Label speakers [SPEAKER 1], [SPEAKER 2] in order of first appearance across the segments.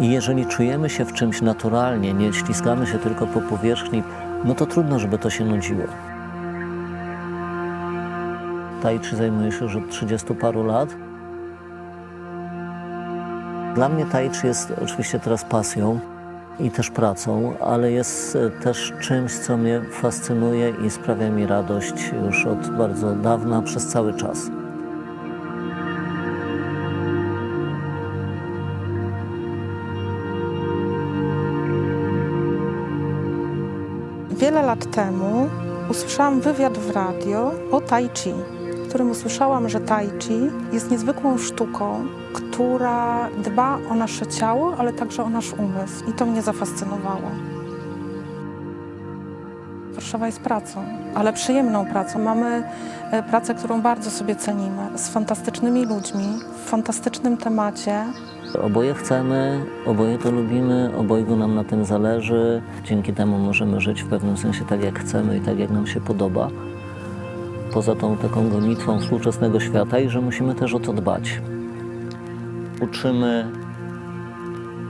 [SPEAKER 1] I jeżeli czujemy się w czymś naturalnie, nie ślizgamy się tylko po powierzchni, no to trudno, żeby to się nudziło. Tai Chi zajmuję się już od 30 paru lat. Dla mnie Tai Chi jest oczywiście teraz pasją i też pracą, ale jest e, też czymś, co mnie fascynuje i sprawia mi radość już od bardzo dawna, przez cały czas.
[SPEAKER 2] Wiele lat temu usłyszałam wywiad w radio o Tai Chi, w którym usłyszałam, że Tai Chi jest niezwykłą sztuką, która dba o nasze ciało, ale także o nasz umysł. I to mnie zafascynowało. Warszawa jest pracą, ale przyjemną pracą. Mamy e, pracę, którą bardzo sobie cenimy, z fantastycznymi ludźmi, w fantastycznym temacie.
[SPEAKER 1] Oboje chcemy, oboje to lubimy, obojgu nam na tym zależy. Dzięki temu możemy żyć w pewnym sensie tak, jak chcemy i tak, jak nam się podoba. Poza tą taką gonitwą współczesnego świata i że musimy też o to dbać. Uczymy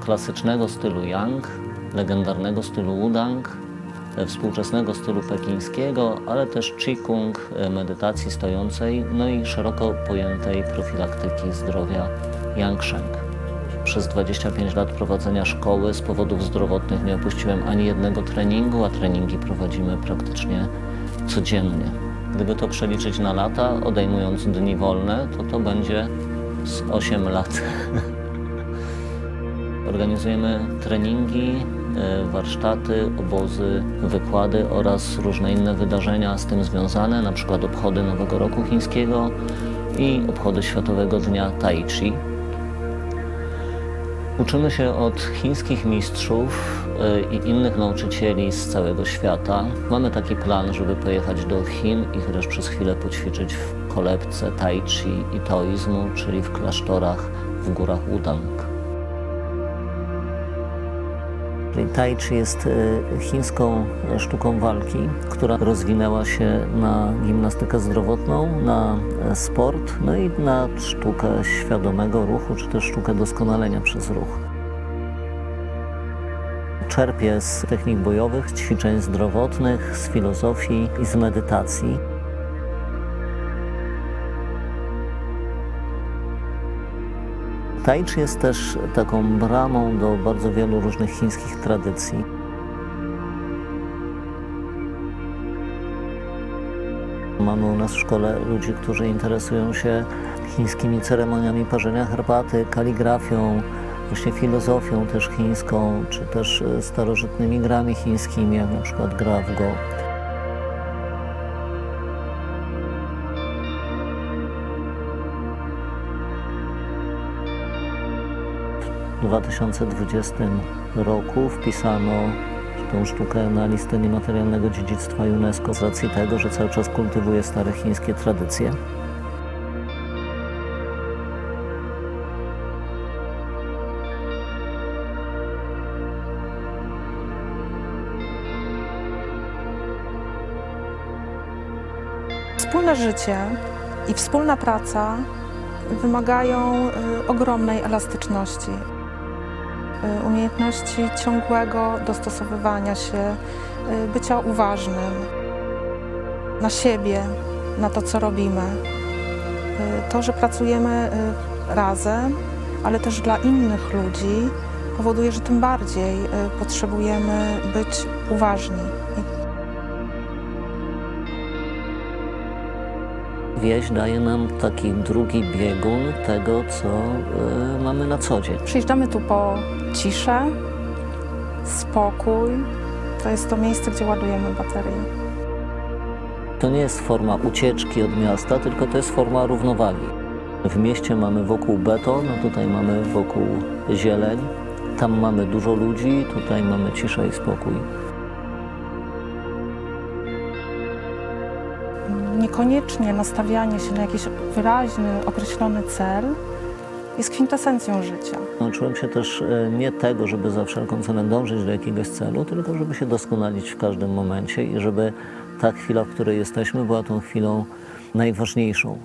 [SPEAKER 1] klasycznego stylu Yang, legendarnego stylu Wudang, e, współczesnego stylu pekińskiego, ale też Qigong, e, medytacji stojącej, no i szeroko pojętej profilaktyki zdrowia Yang Sheng. Przez 25 lat prowadzenia szkoły z powodów zdrowotnych nie opuściłem ani jednego treningu, a treningi prowadzimy praktycznie codziennie. Gdyby to przeliczyć na lata, odejmując dni wolne, to to będzie z 8 lat. Organizujemy treningi, e, warsztaty, obozy, wykłady oraz różne inne wydarzenia z tym związane, na przykład obchody Nowego Roku Chińskiego i obchody Światowego Dnia Tai Chi. Uczymy się od chińskich mistrzów y, i innych nauczycieli z całego świata. Mamy taki plan, żeby pojechać do Chin i chociaż przez chwilę poćwiczyć w kolebce tai chi i taoizmu, czyli w klasztorach w górach Wudang. Tai Chi jest y, chińską sztuką walki, która rozwinęła się na gimnastykę zdrowotną, na e, sport, no i na sztukę świadomego ruchu, czy też sztukę doskonalenia przez ruch. Czerpie z technik bojowych, ćwiczeń zdrowotnych, z filozofii i z medytacji. Tai Chi jest też taką bramą do bardzo wielu różnych chińskich tradycji. Mamy u nas w szkole ludzi, którzy interesują się chińskimi ceremoniami parzenia herbaty, kaligrafią, właśnie filozofią też chińską, czy też starożytnymi grami chińskimi, jak na przykład gra w Go. 2020 roku wpisano tą sztukę na listę niematerialnego dziedzictwa UNESCO z racji tego, że cały czas kultywuje stare chińskie tradycje.
[SPEAKER 2] Wspólne życie i wspólna praca wymagają y, ogromnej elastyczności, umiejętności ciągłego dostosowywania się, y, bycia uważnym na siebie, na to, co robimy. Y, To, że pracujemy y, razem, ale też dla innych ludzi, powoduje, że tym bardziej y, potrzebujemy być uważni
[SPEAKER 1] Wieś daje nam taki drugi biegun tego, co y, mamy na co dzień.
[SPEAKER 2] Przyjeżdżamy tu po ciszę, spokój. To jest to miejsce, gdzie ładujemy baterie.
[SPEAKER 1] To nie jest forma ucieczki od miasta, tylko to jest forma równowagi. W mieście mamy wokół beton, a tutaj mamy wokół zieleń. Tam mamy dużo ludzi, tutaj mamy ciszę i spokój.
[SPEAKER 2] Niekoniecznie nastawianie się na jakiś wyraźny, określony cel jest kwintesencją życia.
[SPEAKER 1] Nauczyłem się też e, nie tego, żeby za wszelką cenę dążyć do jakiegoś celu, tylko żeby się doskonalić w każdym momencie i żeby ta chwila, w której jesteśmy, była tą chwilą najważniejszą.